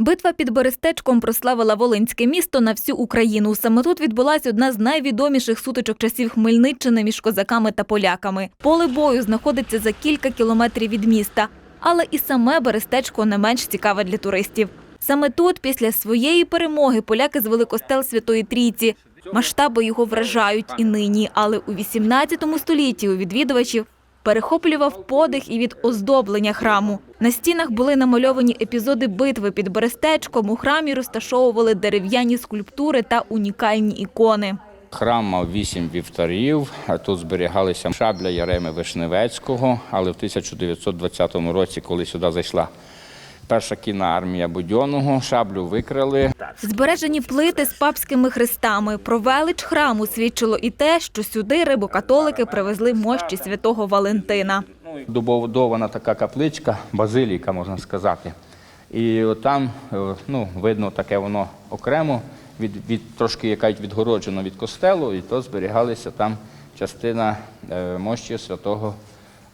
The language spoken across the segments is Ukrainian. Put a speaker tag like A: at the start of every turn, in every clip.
A: Битва під Берестечком прославила Волинське місто на всю Україну. Саме тут відбулася одна з найвідоміших сутичок часів Хмельниччини між козаками та поляками. Поле бою знаходиться за кілька кілометрів від міста, але і саме Берестечко не менш цікаве для туристів. Саме тут, після своєї перемоги, поляки звели костел Святої Трійці. Масштаби його вражають і нині, але у 18 столітті у відвідувачів перехоплював подих і від оздоблення храму. На стінах були намальовані епізоди битви під Берестечком. У храмі розташовували дерев'яні скульптури та унікальні ікони.
B: Храм мав вісім вівтарів. Тут зберігалися шабля Яреми Вишневецького. Але в 1920 році, коли сюди зайшла перша кінна армія Будьонного, шаблю викрали.
A: Збережені плити з папськими хрестами. Про велич храму свідчило і те, що сюди рибокатолики привезли мощі святого Валентина.
B: Добудована така капличка, базиліка, можна сказати. І там е, ну, видно таке воно окремо, від, від, трошки яка відгороджено від костелу, і то зберігалася там частина е, мощі святого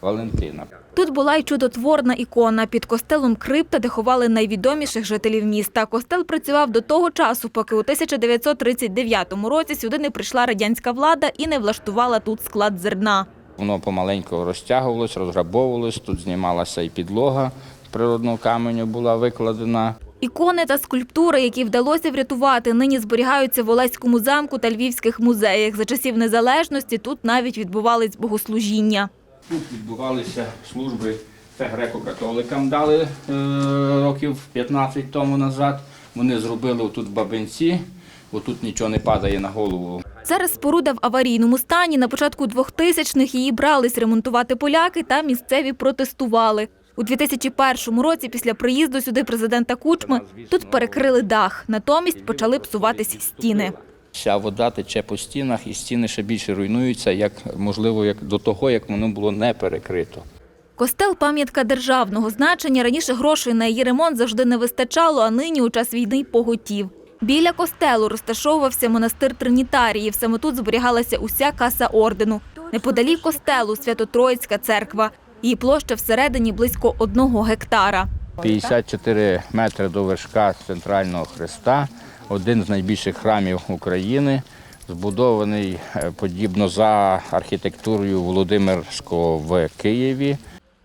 B: Валентина.
A: Тут була й чудотворна ікона під костелом крипта, де ховали найвідоміших жителів міста. Костел працював до того часу, поки у 1939 році сюди не прийшла радянська влада і не влаштувала тут склад зерна.
B: Воно помаленьку розтягувалось, розграбовувалось, тут знімалася і підлога природного каменю була викладена.
A: Ікони та скульптури, які вдалося врятувати, нині зберігаються в Олеському замку та львівських музеях. За часів незалежності тут навіть відбувались богослужіння.
B: Тут відбувалися служби, це греко-католикам дали е, років 15 тому назад. Вони зробили тут в Бабинці, отут нічого не падає на голову.
A: Зараз споруда в аварійному стані. На початку 2000-х її брались ремонтувати поляки та місцеві протестували. У 2001 році, після приїзду сюди президента Кучми, тут перекрили дах. Натомість почали псуватись стіни.
B: Вся вода тече по стінах, і стіни ще більше руйнуються, як можливо, як до того, як воно було не перекрито.
A: Костел – пам'ятка державного значення. Раніше грошей на її ремонт завжди не вистачало, а нині у час війни поготів. Біля костелу розташовувався монастир Тринітаріїв. Саме тут зберігалася уся каса ордену. Неподалік костелу – Свято-Троїцька церква. Її площа всередині близько одного гектара.
B: 54 метри до вершка центрального хреста, один з найбільших храмів України, збудований е, подібно за архітектурою Володимирського в Києві.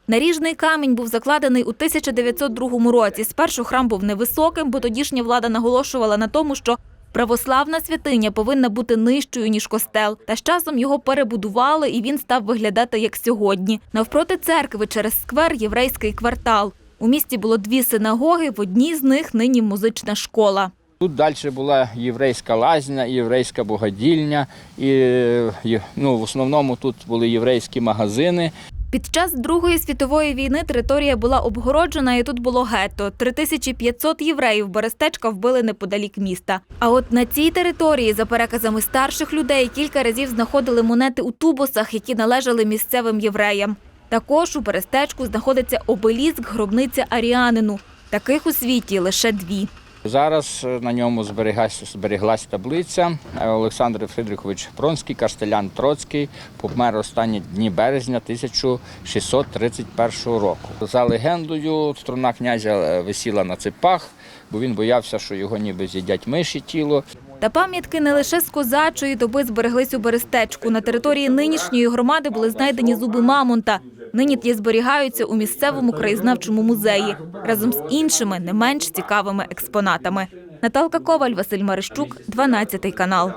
A: Наріжний камінь був закладений у 1902 році. Спершу храм був невисоким, бо тодішня влада наголошувала на тому, що православна святиня повинна бути нижчою, ніж костел. Та з часом його перебудували, і він став виглядати як сьогодні. Навпроти церкви через сквер єврейський квартал. У місті було дві синагоги, в одній з них нині музична школа.
B: Тут далі була єврейська лазня, єврейська богадільня, і е, ну, в основному тут були єврейські магазини.
A: Під час Другої світової війни територія була обгороджена, і тут було гетто. 3500 євреїв Берестечка вбили неподалік міста. А от на цій території, за переказами старших людей, кілька разів знаходили монети у тубусах, які належали місцевим євреям. Також у Берестечку знаходиться обеліск гробниця Аріанину. Таких у світі лише дві.
B: Зараз е, на ньому зберіглася, зберіглась таблиця. Е, Олександр Фридрихович Пронський, Кастелян Троцький, помер останні дні березня 1631 року. За легендою, струна князя е, висіла на ципах, бо він боявся, що його ніби з'їдять миші тіло.
A: Та пам'ятки не лише з козачої доби збереглись у Берестечку. На території нинішньої громади були знайдені зуби мамонта. Нині ті зберігаються у місцевому краєзнавчому музеї разом з іншими не менш цікавими експонатами. Наталка Коваль, Василь Марищук, 12 канал.